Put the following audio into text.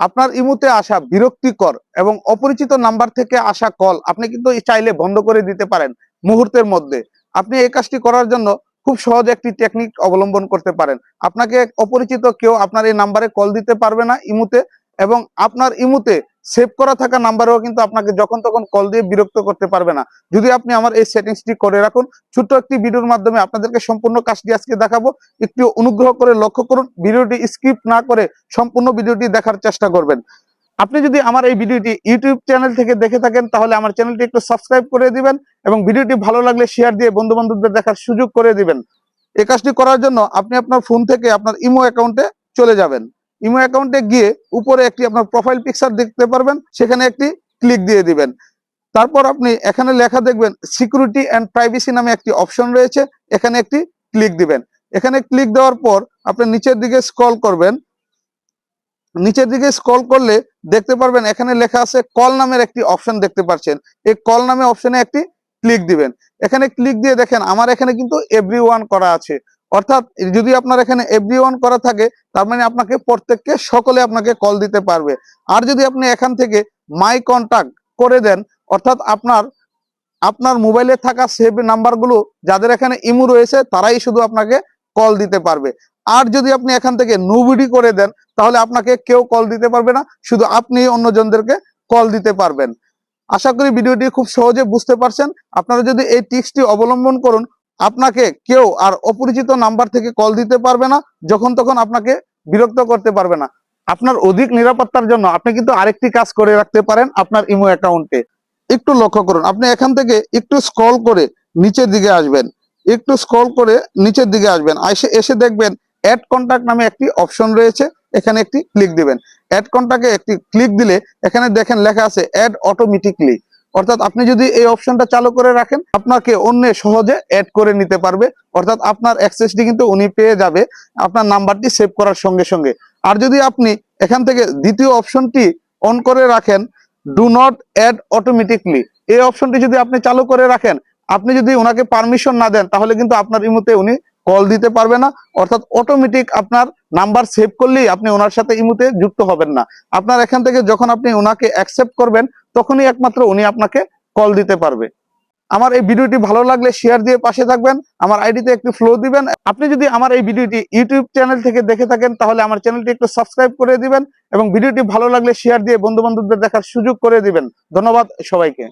আপনার ইমুতে আসা বিরক্তিকর এবং অপরিচিত নাম্বার থেকে আসা কল আপনি কিন্তু চাইলে বন্ধ করে দিতে পারেন মুহূর্তের মধ্যে। আপনি এই কাজটি করার জন্য খুব সহজ একটি টেকনিক অবলম্বন করতে পারেন। আপনাকে অপরিচিত কেউ আপনার এই নাম্বারে কল দিতে পারবে না ইমুতে। এবং আপনার ইমুতে সেভ করা থাকা নাম্বারেও কিন্তু আপনাকে যখন তখন কল দিয়ে বিরক্ত করতে পারবে না। যদি আপনি আমার এই সেটিংসটি করে রাখুন, ছোট্ট একটি ভিডিওর মাধ্যমে আপনাদেরকে সম্পূর্ণ কাজটি আজকে দেখাবো। একটু অনুগ্রহ করে লক্ষ্য করুন ভিডিওটি স্কিপ না করে সম্পূর্ণ ভিডিওটি দেখার চেষ্টা করবেন। আপনি যদি আমার এই ভিডিওটি ইউটিউব চ্যানেল থেকে দেখে থাকেন, তাহলে আমার চ্যানেলটি একটু সাবস্ক্রাইব করে দিবেন এবং ভিডিওটি ভালো লাগলে শেয়ার দিয়ে বন্ধু বান্ধবদের দেখার সুযোগ করে দিবেন। এই কাজটি করার জন্য আপনি আপনার ফোন থেকে আপনার ইমো অ্যাকাউন্টে চলে যাবেন। ইমো অ্যাকাউন্টে গিয়ে উপরে একটি আপনার প্রোফাইল পিকচার দেখতে পারবেন, সেখানে একটি ক্লিক দিয়ে দিবেন। তারপর আপনি এখানে লেখা দেখবেন সিকিউরিটি অ্যান্ড প্রাইভেসি নামে একটি অপশন রয়েছে, এখানে একটি ক্লিক দিবেন। এখানে ক্লিক দেওয়ার পর আপনি নিচের দিকে স্ক্রল করবেন। নিচের দিকে স্ক্রল করলে দেখতে পারবেন এখানে লেখা আছে কল নামের একটি অপশন দেখতে পাচ্ছেন। এই কল নামে অপশনে একটি ক্লিক দিবেন। এখানে ক্লিক দিয়ে দেখেন, আমার এখানে কিন্তু এভরি করা আছে। অর্থাৎ যদি আপনার এখানে এভরি করা থাকে, তার মানে আপনাকে প্রত্যেককে সকলে আপনাকে কল দিতে পারবে। আর যদি আপনি এখান থেকে মাই কন্টাক্ট করে দেন, অর্থাৎ আপনার আপনার মোবাইলে থাকা সেভ নাম্বারগুলো যাদের এখানে ইমু রয়েছে, তারাই শুধু আপনাকে কল দিতে পারবে। আর যদি আপনি এখান থেকে নুবিডি করে দেন, তাহলে আপনাকে কেউ কল দিতে পারবে না, শুধু আপনি অন্যজনদেরকে কল দিতে পারবেন। আশা করি ভিডিওটি খুব সহজে বুঝতে পারছেন। আপনারা যদি এই টিক্সটি অবলম্বন করুন আপনাকে কেউ আর অপরিচিত নাম্বার থেকে কল দিতে পারবে না, যখন তখন আপনাকে বিরক্ত করতে পারবে না। আপনার অধিক নিরাপত্তার জন্য আপনি কিন্তু আরেকটি কাজ করে রাখতে পারেন আপনার ইমো অ্যাকাউন্টে একটু লক্ষ্য করুন, আপনি এখান থেকে একটু স্ক্রল করে নিচের দিকে আসবেন। একটু স্ক্রল করে নিচের দিকে আসবেন। এসে এসে দেখবেন অ্যাড কন্টাক্ট নামে একটি অপশন রয়েছে, এখানে একটি ক্লিক দিবেন। অ্যাড কন্টাক্টে একটি ক্লিক দিলে এখানে দেখেন লেখা আছে অ্যাড অটোমেটিকলি অর্থাৎ আপনি যদি এই অপশনটা চালু করে রাখেন, আপনাকে অন্য সহজে অ্যাড করে নিতে পারবে। অর্থাৎ আপনার অ্যাক্সেসটি কিন্তু উনি পেয়ে যাবে, আপনার নাম্বারটি সেভ করার সঙ্গে সঙ্গে। আর যদি আপনি এখান থেকে দ্বিতীয় অপশনটি অন করে রাখেন ডু নট অ্যাড অটোমেটিকলি এই অপশনটি যদি আপনি চালু করে রাখেন, আপনি যদি ওনাকে পারমিশন না দেন, তাহলে কিন্তু আপনার ইমুতে উনি কল দিতে পারবে না। অর্থাৎ অটোমেটিক আপনার নাম্বার সেভ করলেই আপনি ওনার সাথে ইমুতে যুক্ত হবেন না। আপনার এখান থেকে যখন আপনি ওনাকে অ্যাকসেপ্ট করবেন তখনই একমাত্র উনি আপনাকে কল দিতে পারবে। আমার এই ভিডিওটি ভালো লাগলে শেয়ার দিয়ে পাশে থাকবেন, আমার আইডিতে একটু ফ্লো দিবেন। আপনি যদি আমার এই ভিডিওটি ইউটিউব চ্যানেল থেকে দেখে থাকেন, তাহলে আমার চ্যানেলটি একটু সাবস্ক্রাইব করে দিবেন এবং ভিডিওটি ভালো লাগলে শেয়ার দিয়ে বন্ধু বান্ধবদের দেখার সুযোগ করে দিবেন। ধন্যবাদ সবাইকে।